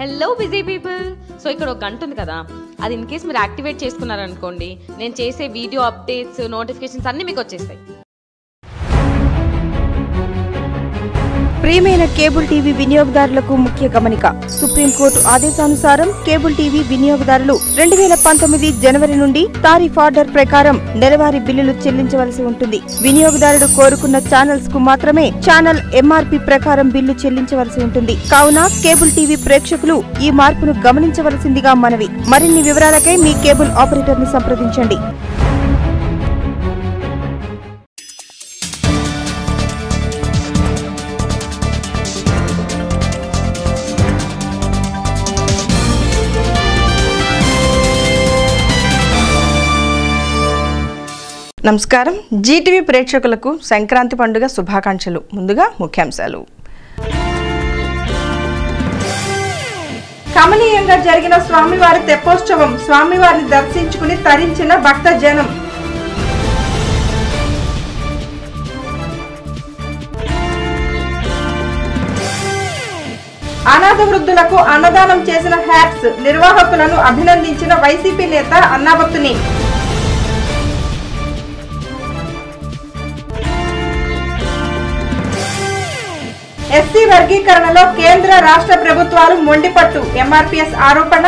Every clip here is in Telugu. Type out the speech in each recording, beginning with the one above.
హలో బిజీ పీపుల్ సో ఇక్కడ ఒక గంట ఉంది కదా. అది ఇన్ కేస్ మీరు యాక్టివేట్ చేసుకున్నారనుకోండి నేను చేసే వీడియో అప్డేట్స్ నోటిఫికేషన్స్ అన్నీ మీకు వచ్చేస్తాయి. ప్రియమైన కేబుల్ టీవీ వినియోగదారులకు ముఖ్య గమనిక. సుప్రీంకోర్టు ఆదేశానుసారం కేబుల్ టీవీ వినియోగదారులు రెండు వేల పంతొమ్మిది జనవరి నుండి తారీఫ్ ఆర్డర్ ప్రకారం నెలవారీ బిల్లులు చెల్లించవలసి ఉంటుంది. వినియోగదారుడు కోరుకున్న ఛానల్స్కు మాత్రమే ఛానల్ ఎంఆర్పి ప్రకారం బిల్లు చెల్లించవలసి ఉంటుంది. కావున కేబుల్ టీవీ ప్రేక్షకులు ఈ మార్పును గమనించవలసిందిగా మనవి. మరిన్ని వివరాలకై మీ కేబుల్ ఆపరేటర్ని సంప్రదించండి. నమస్కారం. జీటీవీ ప్రేక్షకులకు సంక్రాంతి పండుగ శుభాకాంక్షలు. ముందుగా ముఖ్యాంశాలు. కమనీయంగా జరిగిన స్వామివారి తెప్పోత్సవం స్వామివారిని దర్శించుకుని తరించిన భక్త జనం. అనాథ వృద్ధులకు అన్నదానం చేసిన హ్యాట్స్ నిర్వాహకులను అభినందించిన వైసీపీ నేత అన్నాబత్తుని. ఎస్సీ వర్గీకరణలో కేంద్ర రాష్ట్ర ప్రభుత్వాలు మొండిపట్టు. ఎంఆర్పీఎస్ ఆరోపణ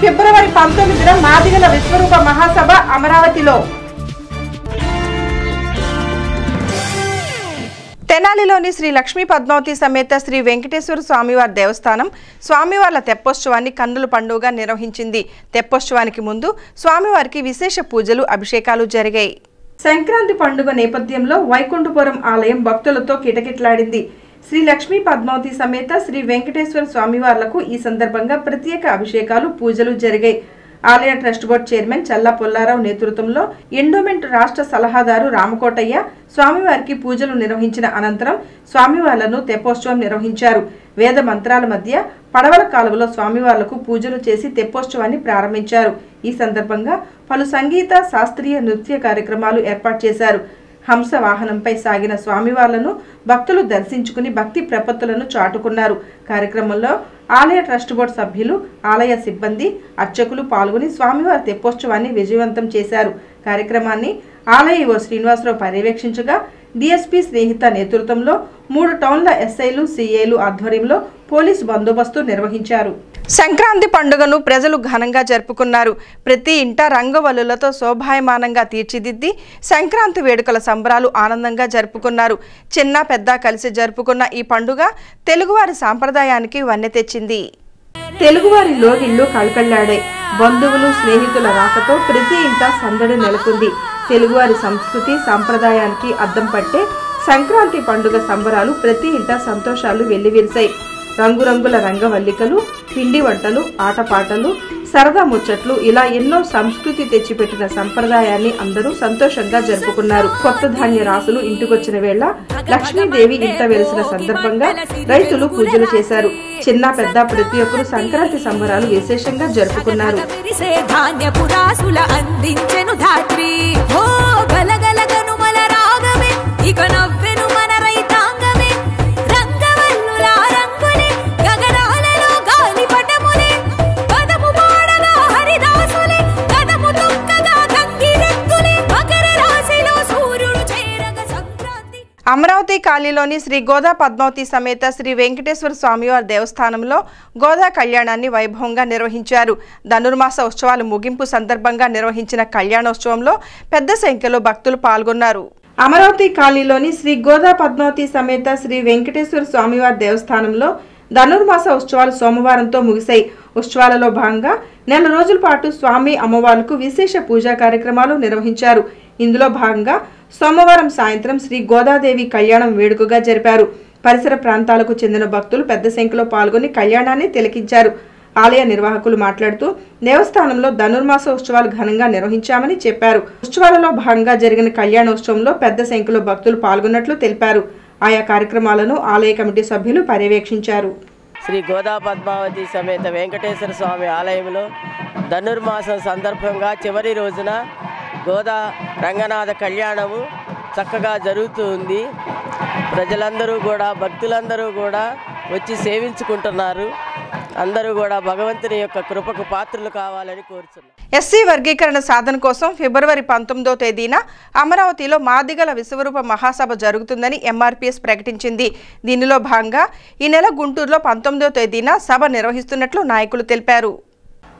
ఫిబ్రవరి పంతొమ్మిదిన మాదిగల విశ్వరూప మహాసభ అమరావతిలో. తెనాలిలోని శ్రీ లక్ష్మీ పద్మావతి సమేత శ్రీ వెంకటేశ్వర స్వామివారి దేవస్థానం స్వామివార్ల తెప్పోత్సవాన్ని కన్నుల పండుగగా నిర్వహించింది. తెప్పోత్సవానికి ముందు స్వామివారికి విశేష పూజలు అభిషేకాలు జరిగాయి. సంక్రాంతి పండుగ నేపథ్యంలో వైకుంఠపురం ఆలయం భక్తులతో కిటకిట్లాడింది. శ్రీ లక్ష్మీ పద్మావతి సమేత శ్రీ వెంకటేశ్వర స్వామివార్లకు ఈ సందర్భంగా ప్రత్యేక అభిషేకాలు పూజలు జరిగాయి. ఆలయ trust board chairman Challa Pullarao నేతృత్వంలో ఎండోమెంట్ రాష్ట్ర సలహాదారు రామకోటయ్య స్వామివారికి పూజలు నిర్వహించిన అనంతరం స్వామివార్లను తెప్పోత్సవం నిర్వహించారు. వేద మంత్రాల మధ్య పడవల కాలువలో స్వామివార్లకు పూజలు చేసి తెప్పోత్సవాన్ని ప్రారంభించారు. ఈ సందర్భంగా పలు సంగీత శాస్త్రీయ నృత్య కార్యక్రమాలు ఏర్పాటు చేశారు. హంస వాహనంపై సాగిన స్వామివార్లను భక్తులు దర్శించుకుని భక్తి ప్రపత్తులను చాటుకున్నారు. కార్యక్రమంలో ఆలయ ట్రస్ట్ బోర్డు సభ్యులు ఆలయ సిబ్బంది అర్చకులు పాల్గొని స్వామివారి తెప్పోత్సవాన్ని విజయవంతం చేశారు. కార్యక్రమాన్ని ఆలయ ఓ శ్రీనివాసరావు పర్యవేక్షించగా డిఎస్పీ స్నేహిత నేతృత్వంలో మూడు టౌన్ల ఎస్ఐలు సీఏలు ఆధ్వర్యంలో పోలీస్ బందోబస్తు నిర్వహించారు. సంక్రాంతి పండుగను ప్రజలు ఘనంగా జరుపుకున్నారు. ప్రతి ఇంట రంగవల్లులతో శోభాయమానంగా తీర్చిదిద్ది సంక్రాంతి వేడుకల సంబరాలు ఆనందంగా జరుపుకున్నారు. చిన్న పెద్ద కలిసి జరుపుకున్న ఈ పండుగ తెలుగువారి సాంప్రదాయానికి వన్నె తెచ్చింది. తెలుగువారి లోగిళ్ళు కళకళ్ళాడాయి. బంధువులు స్నేహితుల రాకతో ప్రతి ఇంట సందడి నెలకొంది. తెలుగువారి సంస్కృతి సాంప్రదాయానికి అద్దం పట్టే సంక్రాంతి పండుగ సంబరాలు ప్రతి ఇంట సంతోషాలు వెల్లివిరిశాయి రంగురంగుల రంగవల్లికలు పిండి వంటలు ఆటపాటలు సరదా ముచ్చట్లు ఇలా ఎన్నో సంస్కృతి తెచ్చిపెట్టిన సంప్రదాయాన్ని అందరూ సంతోషంగా జరుపుకున్నారు. కొత్త ధాన్య రాసులు ఇంటికొచ్చిన వేళ లక్ష్మీదేవి ఇంట వెలిసిన సందర్భంగా రైతులు పూజలు చేశారు. చిన్న పెద్ద ప్రతి ఒక్కరు సంక్రాంతి సంబరాలు విశేషంగా జరుపుకున్నారు. అందించెను ధాత్రి ఓ గలగల గనుమల రాగమే. అమరావతి కాలనీలోని శ్రీ గోదా పద్మావతి సమేత శ్రీ వెంకటేశ్వర స్వామివారి దేవస్థానంలో గోదా కళ్యాణాన్ని వైభవంగా నిర్వహించారు. ధనుర్మాస ఉత్సవాలు ముగింపు సందర్భంగా నిర్వహించిన కళ్యాణోత్సవంలో పెద్ద సంఖ్యలో భక్తులు పాల్గొన్నారు. అమరావతి కాలనీలోని శ్రీ గోదా పద్మావతి సమేత శ్రీ వెంకటేశ్వర స్వామివారి దేవస్థానంలో ధనుర్మాస ఉత్సవాలు సోమవారంతో ముగిశాయి. ఉత్సవాలలో భాగంగా నెల రోజుల పాటు స్వామి అమ్మవార్లకు విశేష పూజా కార్యక్రమాలు నిర్వహించారు. ఇందులో భాగంగా సోమవారం సాయంత్రం శ్రీ గోదాదేవి కళ్యాణం వేడుకగా జరిపారు. పరిసర ప్రాంతాలకు చెందిన భక్తులు పెద్ద సంఖ్యలో పాల్గొని కళ్యాణాన్ని తిలకించారు. ఆలయ నిర్వాహకులు మాట్లాడుతూ దేవస్థానంలో ధనుర్మాస ఉత్సవాలు ఘనంగా నిర్వహించామని చెప్పారు. ఉత్సవాలలో భాగంగా జరిగిన కళ్యాణోత్సవంలో పెద్ద సంఖ్యలో భక్తులు పాల్గొన్నట్లు తెలిపారు. ఆయా కార్యక్రమాలను ఆలయ కమిటీ సభ్యులు పర్యవేక్షించారు. శ్రీ గోదా పద్మావతి సమేత వెంకటేశ్వర స్వామి ఆలయంలో ధనుర్మాసం సందర్భంగా చివరి రోజున గోదా రంగనాథ కళ్యాణము చక్కగా జరుగుతూ ఉంది ప్రజలందరూ కూడా భక్తులందరూ కూడా వచ్చి సేవించుకుంటున్నారు. అందరూ కూడా భగవంతుని యొక్క కృపకు పాత్రలు కావాలని కోరుతున్నారు ఎస్సీ వర్గీకరణ సాధన కోసం ఫిబ్రవరి పంతొమ్మిదో తేదీన అమరావతిలో మాదిగల విశ్వరూప మహాసభ జరుగుతుందని ఎంఆర్పీఎస్ ప్రకటించింది. దీనిలో భాగంగా ఈ నెల గుంటూరులో పంతొమ్మిదో తేదీన సభ నిర్వహిస్తున్నట్లు నాయకులు తెలిపారు.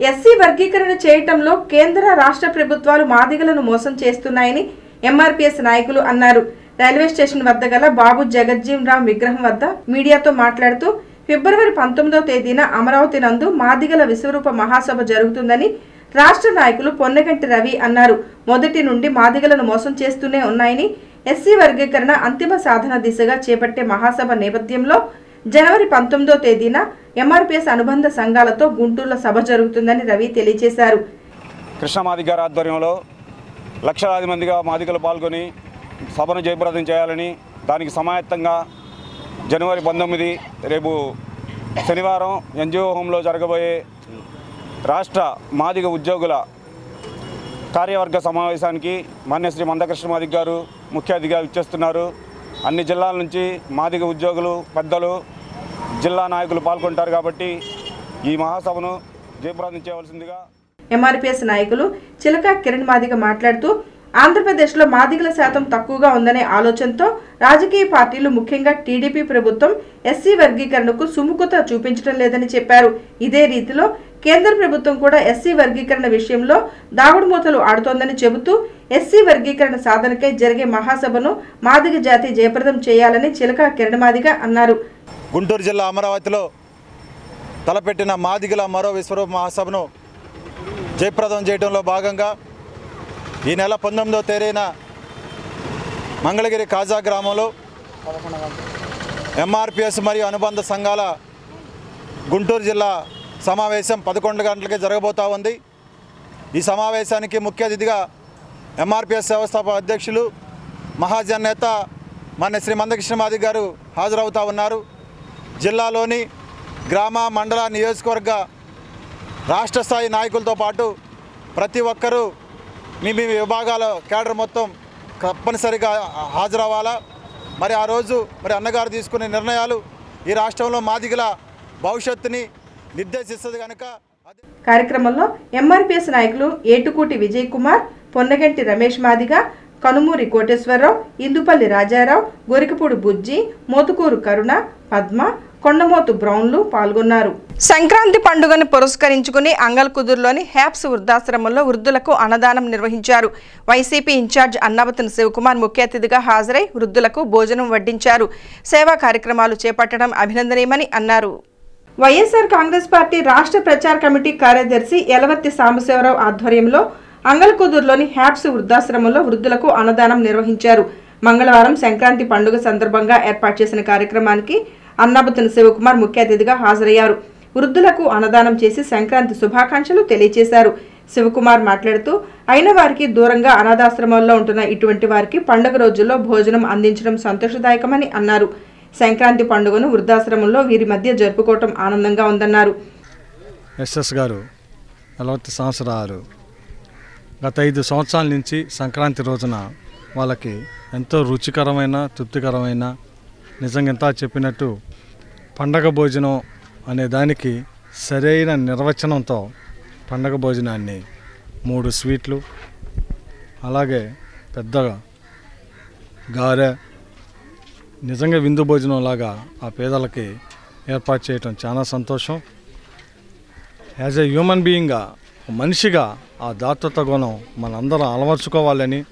ఎస్సీ వర్గీకరణ చేయటంలో కేంద్ర రాష్ట్ర ప్రభుత్వాలు మాదిగలను మోసం చేస్తున్నాయని ఎంఆర్పీఎస్ నాయకులు అన్నారు. రైల్వే స్టేషన్ వద్ద గల బాబు జగజ్జీవన్ రామ్ విగ్రహం వద్ద మీడియాతో మాట్లాడుతూ ఫిబ్రవరి పంతొమ్మిదవ తేదీన అమరావతి నందు మాదిగల విశ్వరూప మహాసభ జరుగుతుందని రాష్ట్ర నాయకులు పొన్నగంటి రవి అన్నారు. మొదటి నుండి మాదిగలను మోసం చేస్తూనే ఉన్నాయని ఎస్సీ వర్గీకరణ అంతిమ సాధన దిశగా చేపట్టే మహాసభ నేపథ్యంలో జనవరి పంతొమ్మిదో తేదీన ఎంఆర్పీఎస్ అనుబంధ సంఘాలతో గుంటూరులో సభ జరుగుతుందని రవి తెలియజేశారు. కృష్ణమాది గారి ఆధ్వర్యంలో లక్షలాది మందిగా మాదిగలు పాల్గొని సభను జయప్రదం చేయాలని దానికి సమాయత్తంగా జనవరి పంతొమ్మిది రేపు శనివారం ఎన్జిఓ హోంలో జరగబోయే రాష్ట్ర మాదిగ ఉద్యోగుల కార్యవర్గ సమావేశానికి మాన్యశ్రీ మందకృష్ణ మాదిగ్ గారు ముఖ్య అతిథిగా ఇచ్చేస్తున్నారు అన్ని జిల్లాల నుంచి మాదిగ ఉద్యోగులు పెద్దలు జిల్లా నాయకులు పాల్గొంటారు కాబట్టి ఈ మహాసభను జయప్రదం చేయవలసిందిగా ఎంఆర్పిఎస్ నాయకులు చిలక కిరణ్ మాదిగ మాట్లాడుతూ ఆంధ్రప్రదేశ్లో మాదిగల శాతం తక్కువగా ఉందనే ఆలోచనతో రాజకీయ పార్టీలు ముఖ్యంగా టీడీపీ ప్రభుత్వం ఎస్సీ వర్గీకరణకు సుముఖత చూపించడం లేదని చెప్పారు. ఇదే రీతిలో కేంద్ర ప్రభుత్వం కూడా ఎస్సీ వర్గీకరణ విషయంలో దాగుడు మూతలు ఆడుతోందని చెబుతూ ఎస్సీ వర్గీకరణ సాధనకై జరిగే మహాసభను మాదిగ జాతి జయప్రదం చేయాలని చిలక కిరణమాదిగ అన్నారు. గుంటూరు జిల్లా అమరావతిలో తలపెట్టిన మాదిగల మరో విశ్వరూప మహాసభను జయప్రదం చేయడంలో భాగంగా ఈ నెల పంతొమ్మిదవ తేదీన మంగళగిరి కాజా గ్రామంలో ఎంఆర్పిఎస్ మరియు అనుబంధ సంఘాల గుంటూరు జిల్లా సమావేశం పదకొండు గంటలకి జరగబోతా ఉంది. ఈ సమావేశానికి ముఖ్య అతిథిగా ఎంఆర్పిఎస్ వ్యవస్థాపక అధ్యక్షులు మహాజన్ నేత మన శ్రీ మందకృష్ణమాది గారు హాజరవుతా ఉన్నారు. జిల్లాలోని గ్రామ మండల నియోజకవర్గ రాష్ట్ర స్థాయి నాయకులతో పాటు ప్రతి ఒక్కరూ మీ మీ విభాగాల కేడర్ మొత్తం తప్పనిసరిగా హాజరవ్వాలా? మరి ఆ రోజు మరి అన్నగారు తీసుకునే నిర్ణయాలు ఈ రాష్ట్రంలో మాదిగల భవిష్యత్తుని నిర్దేశిస్తుంది కనుక కార్యక్రమంలో ఎంఆర్పీఎస్ నాయకులు ఏటుకూటి విజయ్ కుమార్ పొన్నగంటి రమేష్ మాదిగ కనుమూరి కోటేశ్వరరావు ఇందుపల్లి రాజారావు గొరికపూడి బుజ్జి మోతుకూరు కరుణ పద్మ కొండమోతు బ్రౌన్లు పాల్గొన్నారు. సంక్రాంతి పండుగను పురస్కరించుకుని అంగల్కుదురులోని హ్యాప్స్ వృద్ధాశ్రమంలో వృద్ధులకు అన్నదానం నిర్వహించారు. వైసీపీ ఇన్ఛార్జ్ అన్నావతన్ శివకుమార్ ముఖ్య అతిథిగా హాజరై వృద్ధులకు భోజనం వడ్డించారు. సేవా కార్యక్రమాలు చేపట్టడం అభినందనీయమని అన్నారు. వైఎస్ఆర్ కాంగ్రెస్ పార్టీ రాష్ట్ర ప్రచార కమిటీ కార్యదర్శి ఎలవర్తి సాంబశివరావు ఆధ్వర్యంలో అంగల్కుదురులోని హ్యాప్స్ వృద్ధాశ్రమంలో వృద్ధులకు అన్నదానం నిర్వహించారు. మంగళవారం సంక్రాంతి పండుగ సందర్భంగా ఏర్పాటు చేసిన కార్యక్రమానికి అన్నాబతుని శివకుమార్ ముఖ్య అతిథిగా హాజరయ్యారు. వృద్ధులకు అన్నదానం చేసి సంక్రాంతి శుభాకాంక్షలు తెలియజేశారు శివకుమార్ మాట్లాడుతూ అయిన వారికి దూరంగా అనాథాశ్రమాల్లో ఉంటున్న ఇటువంటి వారికి పండుగ రోజుల్లో భోజనం అందించడం సంతోషదాయకమని అన్నారు. సంక్రాంతి పండుగను వృద్ధాశ్రమంలో వీరి మధ్య జరుపుకోవటం ఆనందంగా ఉందన్నారు. ఎస్ఎస్ గారు నలభై సంవత్సరాలు. గత ఐదు సంవత్సరాల నుంచి సంక్రాంతి రోజున వాళ్ళకి ఎంతో రుచికరమైన తృప్తికరమైన నిజంగా ఎంత చెప్పినట్టు పండగ భోజనం అనే దానికి సరైన నిర్వచనంతో పండగ భోజనాన్ని మూడు స్వీట్లు అలాగే పెద్ద గారె నిజంగా విందు భోజనం లాగా ఆ పేదలకి ఏర్పాటు చేయటం చాలా సంతోషం. యాజ్ ఎ హ్యూమన్ బీయింగ్గా మనిషిగా ఆ దాతృత్వ గుణం మనందరం అలవర్చుకోవాలని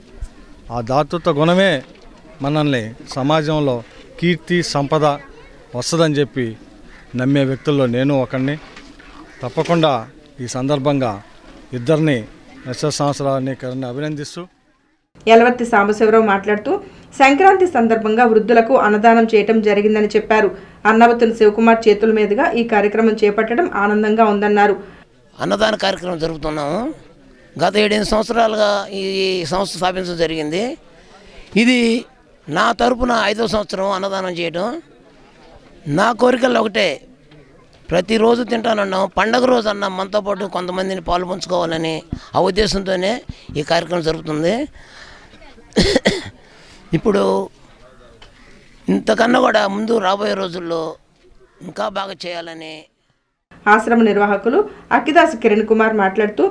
ఆ దాతృత్వ గుణమే మనల్ని సమాజంలో కీర్తి సంపద వస్తుందని చెప్పి నమ్మే వ్యక్తుల్లో నేను ఒకడిని తప్పకుండా ఈ సందర్భంగా ఇద్దరిని ఎస్ఎస్ సంవత్సరాన్ని కరణి అభినందిస్తూ యలవర్తి సాంబశివరావు మాట్లాడుతూ సంక్రాంతి సందర్భంగా వృద్ధులకు అన్నదానం చేయటం జరిగిందని చెప్పారు. అన్నవతుని శివకుమార్ చేతుల మీదుగా ఈ కార్యక్రమం చేపట్టడం ఆనందంగా ఉందన్నారు. అన్నదాన కార్యక్రమం జరుపుతున్నాము గత ఏడెనిమిది సంవత్సరాలుగా ఈ సంస్థ స్థాపించడం జరిగింది. ఇది నా తరపున ఐదో సంవత్సరం అన్నదానం చేయడం నా కోరికల్లో ఒకటే ప్రతిరోజు తింటానన్నాం పండగ రోజు అన్న మనతో పాటు కొంతమందిని పాలు పంచుకోవాలని ఆ ఉద్దేశంతోనే ఈ కార్యక్రమం జరుగుతుంది ఇప్పుడు ఇంతకన్నా కూడా ముందు రాబోయే రోజుల్లో ఇంకా బాగా చేయాలని ఆశ్రమ నిర్వాహకులు అక్కిదాసు కిరణ్ కుమార్ మాట్లాడుతూ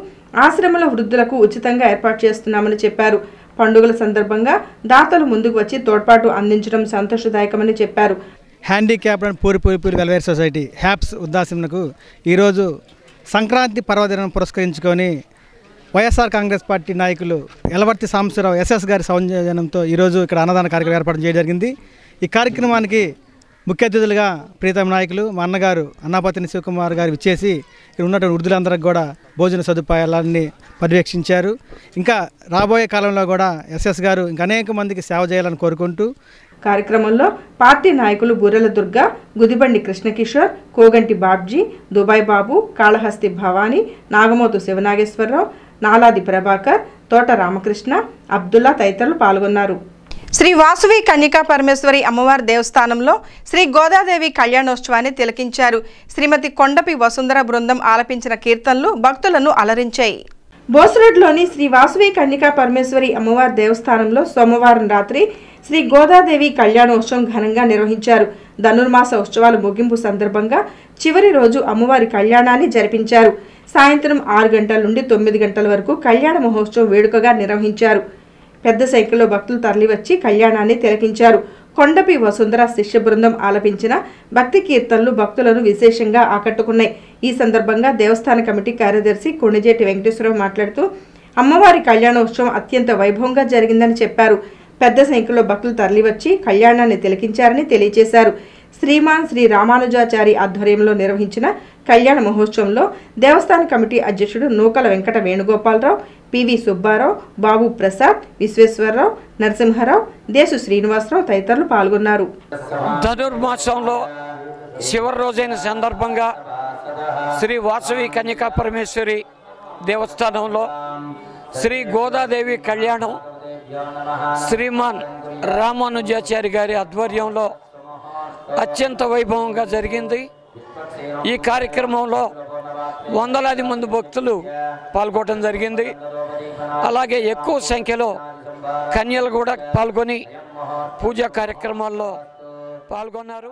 ఆశ్రమంలో వృద్ధులకు ఉచితంగా ఏర్పాటు చేస్తున్నామని చెప్పారు. పండుగల సందర్భంగా దాతలు ముందుకు వచ్చి తోడ్పాటు అందించడం సంతోషదాయకమని చెప్పారు. Handicapped and poor poor welfare society హ్యాప్స్ ఉద్దాసనకు ఈరోజు సంక్రాంతి పర్వదినం పురస్కరించుకొని వైఎస్ఆర్ కాంగ్రెస్ పార్టీ నాయకులు ఎలవర్తి సాంబశివరావు ఎస్ఎస్ గారి సౌజన్యంతో ఈరోజు ఇక్కడ అన్నదాన కార్యక్రమం ఏర్పాటు చేయడం జరిగింది. ఈ కార్యక్రమానికి ముఖ్య అతిథులుగా ప్రీతం నాయకులు మా అన్నగారు అన్నాపతిని శివకుమార్ గారు ఇచ్చేసి ఇక్కడ ఉన్నటువంటి వృద్ధులందరికి కూడా భోజన సదుపాయాలన్నీ పర్యవేక్షించారు. ఇంకా రాబోయే కాలంలో కూడా ఎస్ఎస్ గారు ఇంకా అనేక మందికి సేవ చేయాలని కోరుకుంటూ కార్యక్రమంలో పార్టీ నాయకులు బుర్రెల దుర్గ గుదిబండి కృష్ణకిషోర్ కోగంటి బాబ్జీ దుబాయ్ బాబు కాళహస్తి భవానీ నాగమోతు శివనాగేశ్వరరావు నాలాది ప్రభాకర్ తోట రామకృష్ణ అబ్దుల్లా తదితరులు పాల్గొన్నారు. శ్రీ వాసువి కన్యకా పరమేశ్వరి అమ్మవారి దేవస్థానంలో శ్రీ గోదాదేవి కళ్యాణోత్సవాన్ని తిలకించారు. శ్రీమతి కొండపి వసుంధర బృందం ఆలపించిన కీర్తనలు భక్తులను అలరించాయి. బోసురోడ్లోని శ్రీ వాసువి కన్యకా పరమేశ్వరి అమ్మవారి దేవస్థానంలో సోమవారం రాత్రి శ్రీ గోదాదేవి కళ్యాణోత్సవం ఘనంగా నిర్వహించారు. ధనుర్మాస ఉత్సవాల ముగింపు సందర్భంగా చివరి రోజు అమ్మవారి కళ్యాణాన్ని జరిపించారు. సాయంత్రం ఆరు గంటల నుండి తొమ్మిది గంటల వరకు కళ్యాణ మహోత్సవం వేడుకగా నిర్వహించారు. పెద్ద సంఖ్యలో భక్తులు తరలివచ్చి కళ్యాణాన్ని తిలకించారు. కొండపి వసుంధర శిష్య బృందం ఆలపించిన భక్తి కీర్తనలు భక్తులను విశేషంగా ఆకట్టుకున్నాయి. ఈ సందర్భంగా దేవస్థాన కమిటీ కార్యదర్శి కొణిజేటి వెంకటేశ్వరరావు మాట్లాడుతూ అమ్మవారి కళ్యాణోత్సవం అత్యంత వైభవంగా జరిగిందని చెప్పారు. పెద్ద సంఖ్యలో భక్తులు తరలివచ్చి కళ్యాణాన్ని తిలకించారని తెలియజేశారు. శ్రీమాన్ శ్రీ రామానుజాచారి ఆధ్వర్యంలో నిర్వహించిన కళ్యాణ మహోత్సవంలో దేవస్థాన కమిటీ అధ్యక్షుడు నూకల వెంకట వేణుగోపాలరావు పివి సుబ్బారావు బాబు ప్రసాద్ విశ్వేశ్వరరావు నరసింహారావు దేశు శ్రీనివాసరావు తదితరులు పాల్గొన్నారు. ధనుర్మాసంలో చివరి రోజైన సందర్భంగా శ్రీ వాసవి కన్యకా పరమేశ్వరి దేవస్థానంలో శ్రీ గోదాదేవి కళ్యాణం శ్రీమాన్ రామానుజాచారి గారి ఆధ్వర్యంలో అత్యంత వైభవంగా జరిగింది. ఈ కార్యక్రమంలో వందలాది మంది భక్తులు పాల్గొనడం జరిగింది. అలాగే ఎక్కువ సంఖ్యలో కన్యలు కూడా పాల్గొని పూజా కార్యక్రమాల్లో పాల్గొన్నారు.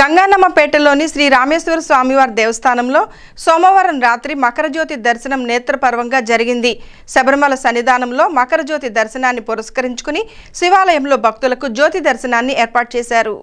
గంగానమ్మపేటలోని శ్రీ రామేశ్వర స్వామివారి దేవస్థానంలో సోమవారం రాత్రి మకరజ్యోతి దర్శనం నేత్రపర్వంగా జరిగింది. శబరిమల సన్నిధానంలో మకరజ్యోతి దర్శనాన్ని పురస్కరించుకుని శివాలయంలో భక్తులకు జ్యోతి దర్శనాన్ని ఏర్పాటు చేశారు.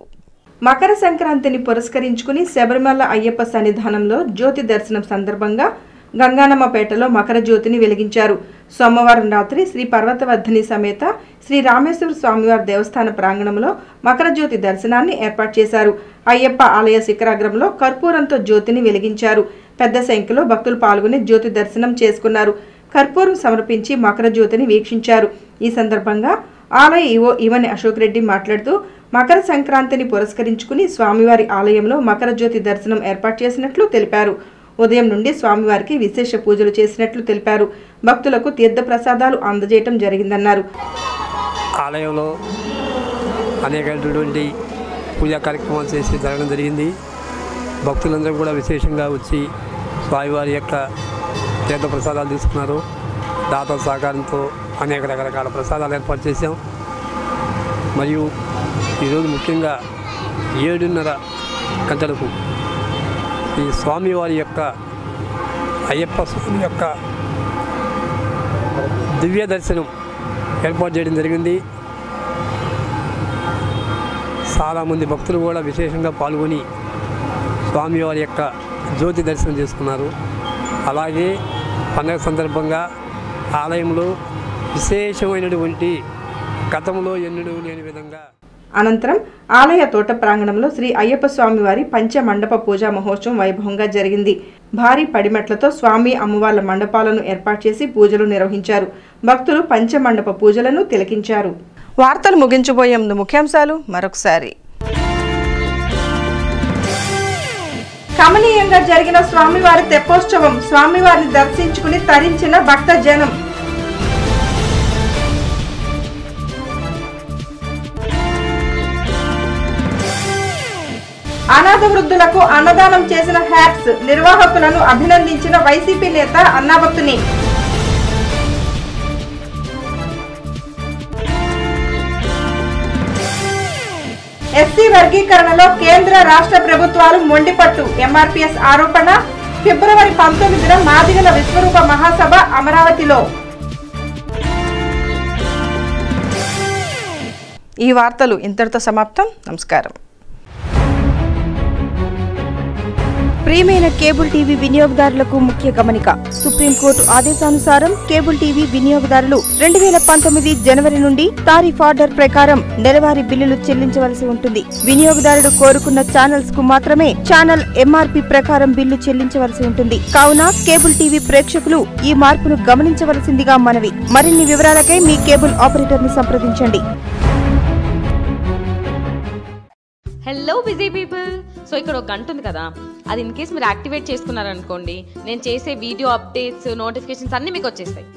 మకర సంక్రాంతిని పురస్కరించుకుని శబరిమల అయ్యప్ప సన్నిధానంలో జ్యోతి దర్శనం సందర్భంగా గంగానమ్మపేటలో మకర జ్యోతిని వెలిగించారు. సోమవారం రాత్రి శ్రీ పర్వతవర్ధిని సమేత శ్రీ రామేశ్వర స్వామివారి దేవస్థాన ప్రాంగణంలో మకర జ్యోతి దర్శనాన్ని ఏర్పాటు చేశారు. అయ్యప్ప ఆలయ శిఖరాగ్రంలో కర్పూరంతో జ్యోతిని వెలిగించారు. పెద్ద సంఖ్యలో భక్తులు పాల్గొని జ్యోతి దర్శనం చేసుకున్నారు. కర్పూరం సమర్పించి మకర జ్యోతిని వీక్షించారు. ఈ సందర్భంగా ఆలయ ఈవో ఈవన్ అశోక్ రెడ్డి మాట్లాడుతూ మకర సంక్రాంతిని పురస్కరించుకుని స్వామివారి ఆలయంలో మకర జ్యోతి దర్శనం ఏర్పాటు చేసినట్లు తెలిపారు. ఉదయం నుండి స్వామివారికి విశేష పూజలు చేసినట్లు తెలిపారు. భక్తులకు తీర్థ ప్రసాదాలు అందజేయటం జరిగిందన్నారు. ఆలయంలో అనేకటువంటి పూజా కార్యక్రమాలు చేసి జరగడం జరిగింది. భక్తులందరూ కూడా విశేషంగా వచ్చి స్వామివారి యొక్క తీర్థ ప్రసాదాలు తీసుకున్నారు. దాత సహకారంతో అనేక రకరకాల ప్రసాదాలు ఏర్పాటు చేశాం. మరియు ఈరోజు ముఖ్యంగా ఏడున్నర గంటలకు ఈ స్వామివారి యొక్క అయ్యప్ప స్వామి యొక్క దివ్య దర్శనం ఏర్పాటు చేయడం జరిగింది. చాలామంది భక్తులు కూడా విశేషంగా పాల్గొని స్వామివారి యొక్క జ్యోతి దర్శనం చేసుకున్నారు. అలాగే పండగ సందర్భంగా ఆలయంలో విశేషమైనటువంటి గతంలో ఎన్నడూ లేని విధంగా అనంతరం ఆలయ తోట ప్రాంగణంలో శ్రీ అయ్యప్ప స్వామి వారి పంచ మండప పూజా మహోత్సవం వైభవంగా జరిగింది. భారీ పడిమెట్లతో స్వామి అమ్మవార్ల మండపాలను ఏర్పాటు చేసి పూజలు నిర్వహించారు. భక్తులు పంచమండప పూజలను తిలకించారు. వార్తలు ముగించబోయే ముందు ముఖ్యాంశాలు మరొకసారి. కమనీయంగా జరిగిన స్వామివారి తెప్పోత్సవం స్వామివారిని దర్శించుకుని తరించిన భక్త జనం అనాథ వృద్ధులకు అన్నదానం చేసిన హ్యాప్స్ నిర్వాహకులను అభినందించిన వైసీపీ నేత అన్నాబత్తుని ఎస్సీ వర్గీకరణలో కేంద్ర రాష్ట్ర ప్రభుత్వాలు మొండిపట్టు. ఎంఆర్పీఎస్ ఆరోపణ ఫిబ్రవరి పంతొమ్మిదిన మాదిగల విశ్వరూప మహాసభ అమరావతిలో. ఈ వార్తలు ఇంతటితో సమాప్తం. నమస్కారం. ప్రియమైన కేబుల్ టీవీ వినియోగదారులకు ముఖ్య గమనిక. సుప్రీంకోర్టు ఆదేశానుసారం కేబుల్ టీవీ వినియోగదారులు రెండు వేల పంతొమ్మిది జనవరి నుండి తారీఫ్ ఆర్డర్ ప్రకారం నెలవారీ బిల్లులు చెల్లించవలసి ఉంటుంది. వినియోగదారుడు కోరుకున్న ఛానల్స్కు మాత్రమే ఛానల్ ఎంఆర్పి ప్రకారం బిల్లు చెల్లించవలసి ఉంటుంది. కావున కేబుల్ టీవీ ప్రేక్షకులు ఈ మార్పును గమనించవలసిందిగా మనవి. మరిన్ని వివరాలకై మీ కేబుల్ ఆపరేటర్ని సంప్రదించండి. హలో బిజీ పీపుల్ సో ఇక్కడ ఒక గంట ఉంది కదా. అది ఇన్ కేస్ మీరు యాక్టివేట్ చేసుకున్నారనుకోండి నేను చేసే వీడియో అప్డేట్స్ నోటిఫికేషన్స్ అన్నీ మీకు వచ్చేస్తాయి.